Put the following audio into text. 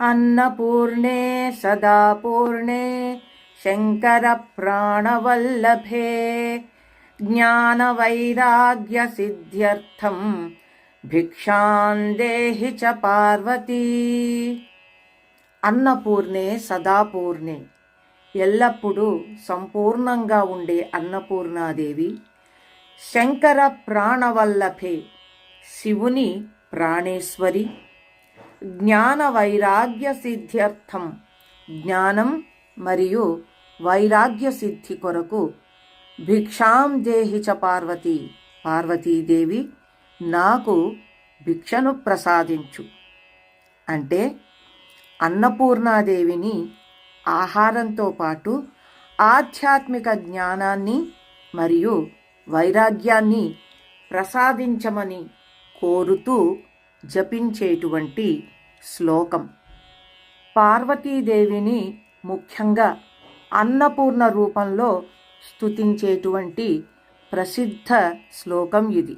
अन्नपूर्णे सदा पूर्णे शङ्करप्राणवल्लभे ज्ञानवैराग्यसिद्ध्यर्थं భిక్షాం దేహి చ పార్వతీ అన్నపూర్ణే సదాపూర్ణే ఎల్లప్పుడూ సంపూర్ణంగా ఉండే అన్నపూర్ణాదేవి శంకర ప్రాణవల్లభే శివుని ప్రాణేశ్వరి జ్ఞాన వైరాగ్య సిద్ధ్యర్థం జ్ఞానం మరియు వైరాగ్య సిద్ధి కొరకు భిక్షాం దేహి చ పార్వతి. పార్వతీదేవి నాకు భిక్షను ప్రసాదించు. అంటే అన్నపూర్ణాదేవిని ఆహారంతో పాటు ఆధ్యాత్మిక జ్ఞానాన్ని మరియు వైరాగ్యాన్ని ప్రసాదించమని కోరుతూ జపించేటువంటి శ్లోకం. పార్వతీదేవిని ముఖ్యంగా అన్నపూర్ణ రూపంలో స్థుతించేటువంటి ప్రసిద్ధ శ్లోకం ఇది.